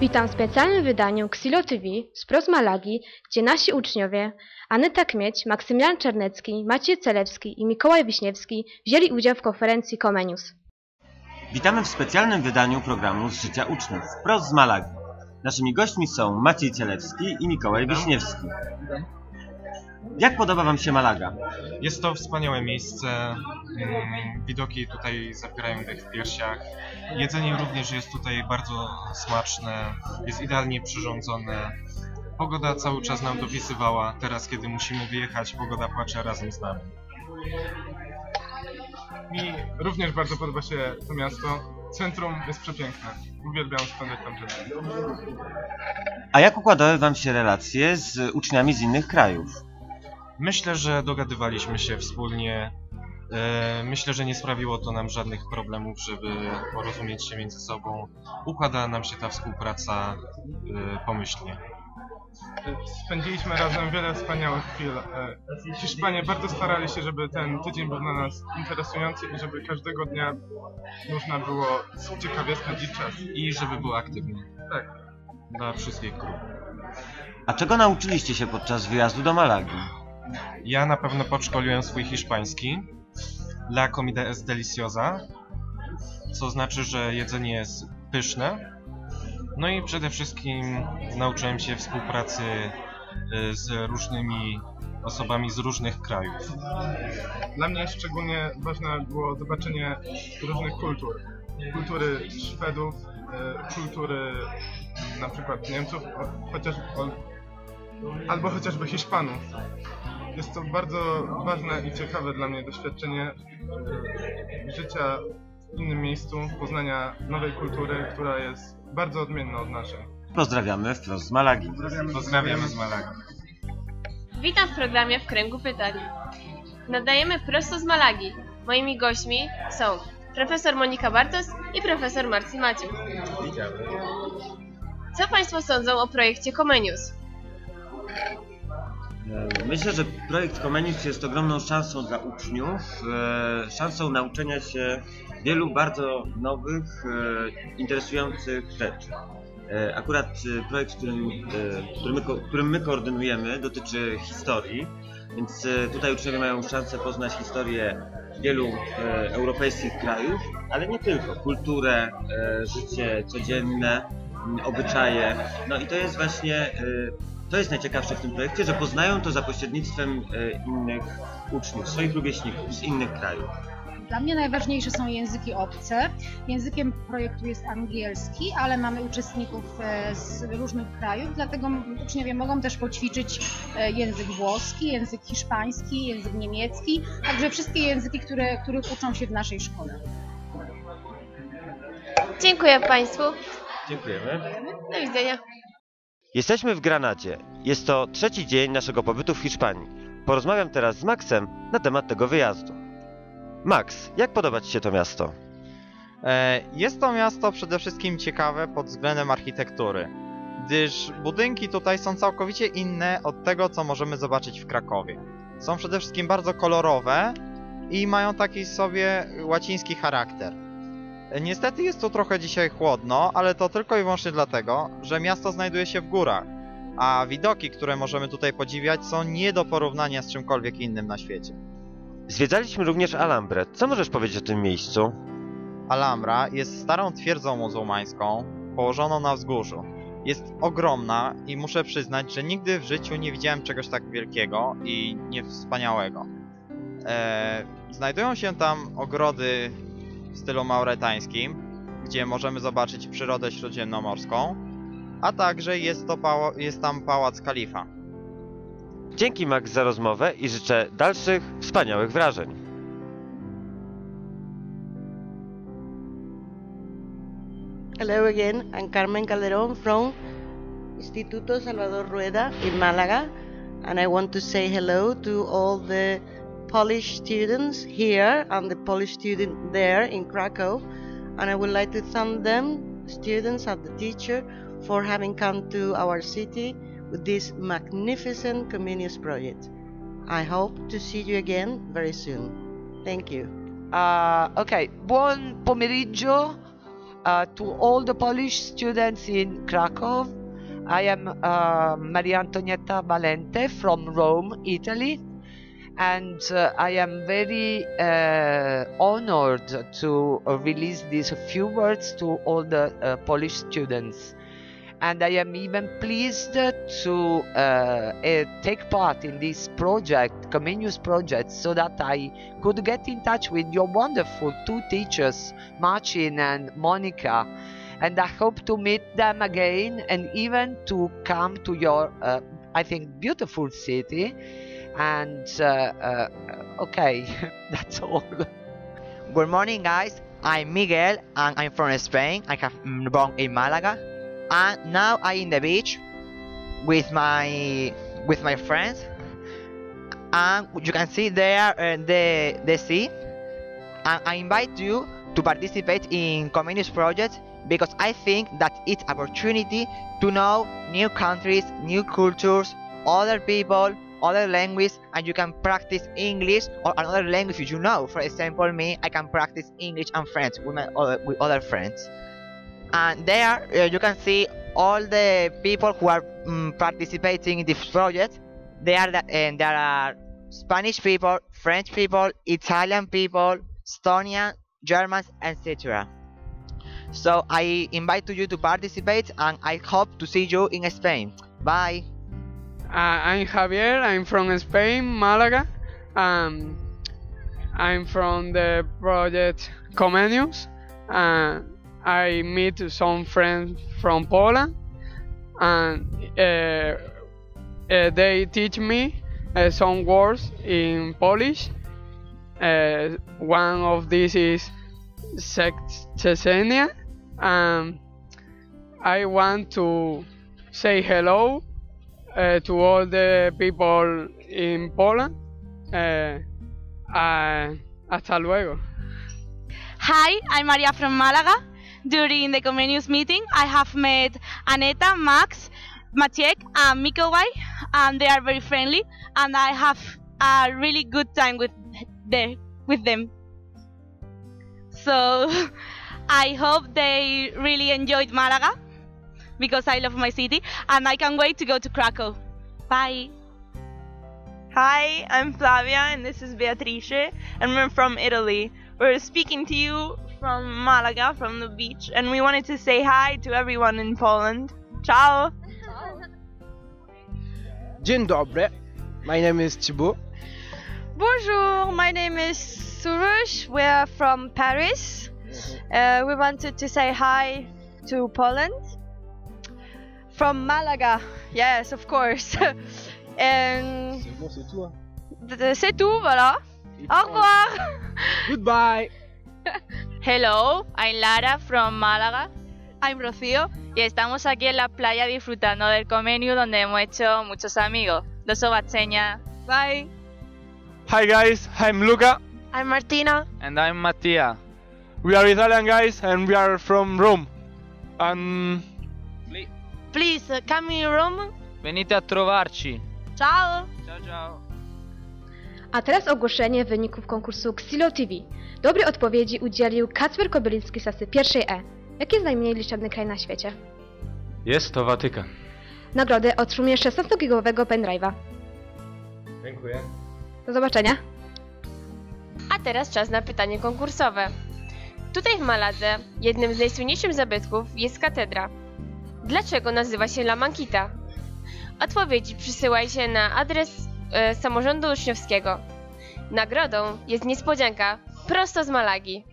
Witam w specjalnym wydaniu Xilo TV z Pros Malagi, gdzie nasi uczniowie Aneta Kmieć, Maksymilian Czernecki, Maciej Celewski i Mikołaj Wiśniewski wzięli udział w konferencji Comenius. Witamy w specjalnym wydaniu programu z życia uczniów wprost z Malagi. Naszymi gośćmi są Maciej Cielewski i Mikołaj Wiśniewski. Jak podoba Wam się Malaga? Jest to wspaniałe miejsce. mm, Widoki tutaj zapierają dech w piersiach. Jedzenie również jest tutaj bardzo smaczne, jest idealnie przyrządzone. Pogoda cały czas nam dopisywała. Teraz, kiedy musimy wyjechać, pogoda płacze razem z nami. Mi również bardzo podoba się to miasto. Centrum jest przepiękne. Uwielbiam spędzać tam czas. A jak układały Wam się relacje z uczniami z innych krajów? Myślę, że dogadywaliśmy się wspólnie. E, Myślę, że nie sprawiło to nam żadnych problemów, żeby porozumieć się między sobą. Układała nam się ta współpraca e, pomyślnie. Spędziliśmy razem wiele wspaniałych chwil. E, Hiszpanie bardzo starali się, żeby ten tydzień był dla nas interesujący i żeby każdego dnia można było ciekawie spędzić czas. I żeby był aktywny Tak. dla wszystkich grup. A czego nauczyliście się podczas wyjazdu do Malagi? Ja na pewno podszkoliłem swój hiszpański. La comida es deliciosa, co znaczy, że jedzenie jest pyszne. No i przede wszystkim nauczyłem się współpracy y, z różnymi osobami z różnych krajów. Dla mnie szczególnie ważne było zobaczenie różnych kultur. Kultury Szwedów, e, kultury na przykład Niemców, chociaż, albo chociażby Hiszpanów. Jest to bardzo ważne i ciekawe dla mnie doświadczenie życia w innym miejscu, poznania nowej kultury, która jest bardzo odmienna od naszej. Pozdrawiamy wprost z Malagi. Pozdrawiamy z Malagi. Witam w programie W Kręgu Pytań. Nadajemy prosto z Malagi. Moimi gośćmi są profesor Monika Bartos i profesor Marcin Maciuk. Co Państwo sądzą o projekcie Comenius? Myślę, że projekt Comenius jest ogromną szansą dla uczniów, e, szansą nauczenia się wielu bardzo nowych, e, interesujących rzeczy. E, Akurat projekt, którym, e, który my, którym my koordynujemy, dotyczy historii, więc tutaj uczniowie mają szansę poznać historię wielu europejskich krajów, ale nie tylko. Kulturę, życie codzienne, obyczaje. No i to jest właśnie to jest najciekawsze w tym projekcie, że poznają to za pośrednictwem e, innych uczniów, swoich rówieśników z innych krajów. Dla mnie najważniejsze są języki obce. Językiem projektu jest angielski, ale mamy uczestników e, z różnych krajów, dlatego uczniowie mogą też poćwiczyć e, język włoski, język hiszpański, język niemiecki, także wszystkie języki, które, których uczą się w naszej szkole. Dziękuję Państwu. Dziękujemy. Do widzenia. Jesteśmy w Granadzie. Jest to trzeci dzień naszego pobytu w Hiszpanii. Porozmawiam teraz z Maxem na temat tego wyjazdu. Max, jak podoba Ci się to miasto? E, Jest to miasto przede wszystkim ciekawe pod względem architektury, gdyż budynki tutaj są całkowicie inne od tego, co możemy zobaczyć w Krakowie. Są przede wszystkim bardzo kolorowe i mają taki sobie łaciński charakter. Niestety jest tu trochę dzisiaj chłodno, ale to tylko i wyłącznie dlatego, że miasto znajduje się w górach, a widoki, które możemy tutaj podziwiać, są nie do porównania z czymkolwiek innym na świecie. Zwiedzaliśmy również Alhambra. Co możesz powiedzieć o tym miejscu? Alhambra jest starą twierdzą muzułmańską, położoną na wzgórzu. Jest ogromna i muszę przyznać, że nigdy w życiu nie widziałem czegoś tak wielkiego i niewspaniałego. Eee, znajdują się tam ogrody w stylu mauretańskim, gdzie możemy zobaczyć przyrodę śródziemnomorską, a także jest, to jest tam pałac kalifa. Dzięki Max za rozmowę i życzę dalszych wspaniałych wrażeń. Hello again, I'm Carmen Calderón from Instituto Salvador Rueda in Malaga, and I want to say hello to all the Polish students here and the Polish student there in Krakow, and I would like to thank them, students and the teacher, for having come to our city with this magnificent Comenius project. I hope to see you again very soon. Thank you. Ah, ok, buon pomeriggio uh, to all the Polish students in Krakow. I am uh, Maria Antonietta Valente from Rome, Italy, and uh, I am very uh, honored to release these few words to all the uh, Polish students. And I am even pleased to uh, uh, take part in this project, Comenius project, so that I could get in touch with your wonderful two teachers, Marcin and Monica. And I hope to meet them again and even to come to your, uh, I think, beautiful city. And uh, uh, okay, that's all. Good morning, guys. I'm Miguel, and I'm from Spain. I have mm, born in Malaga, and now I'm in the beach with my with my friends. And you can see there uh, the the sea. And I invite you to participate in Comenius project because I think that it's opportunity to know new countries, new cultures, other people, other language, and you can practice English or another language you know. For example, me, I can practice English and French with my other, with other friends. And there uh, you can see all the people who are mm, participating in this project. There, are, and there are Spanish people, French people, Italian people, Estonian, Germans, etc. So I invite you to participate, and I hope to see you in Spain. Bye. Uh, I'm Javier. I'm from Spain, Malaga. Um, I'm from the project Comenius. Uh, I meet some friends from Poland, and uh, uh, they teach me uh, some words in Polish. Uh, one of these is Czechenia. Um, I want to say hello uh, to all the people in Poland. Uh, uh, hasta luego. Hi, I'm Maria from Malaga. During the Comenius meeting, I have met Aneta, Max, Maciek, and Mikołaj, and they are very friendly, and I have a really good time with the, with them. So I hope they really enjoyed Malaga because I love my city and I can't wait to go to Krakow. Bye. Hi, I'm Flavia and this is Beatrice and we're from Italy. We're speaking to you from Malaga, from the beach, and we wanted to say hi to everyone in Poland. Ciao! Dzień dobry. My name is Thibaut. Bonjour, my name is Surush. We're from Paris. Uh, we wanted to say hi to Poland. From Malaga, yes, of course. And C'est bon, c'est tout. hein. c'est tout, voilà. Au revoir. Goodbye. Hello, I'm Lara from Málaga. I'm Rocío y estamos aquí en la playa disfrutando del Comeniu donde hemos hecho muchos amigos. Los Obatseña. Bye. Hi guys, I'm Luca. I'm Martina. And I'm Mattia. We are Italian guys and we are from Rome. And Please, uh, come in room. venite a trovarci. Ciao. Ciao ciao. A teraz ogłoszenie wyników konkursu Xilo TV. Dobrej odpowiedzi udzielił Kacper Kobyliński z klasy pierwszej E. Jaki jest najmniej liczebny kraj na świecie? Jest to Watykan. Nagrodę otrzymuje 16-gigowego pendrive'a. Dziękuję. Do zobaczenia. A teraz czas na pytanie konkursowe. Tutaj w Maladze jednym z najsłynniejszych zabytków jest katedra. Dlaczego nazywa się La Manquita? Odpowiedzi przysyłaj się na adres e, samorządu uczniowskiego. Nagrodą jest niespodzianka prosto z Malagi.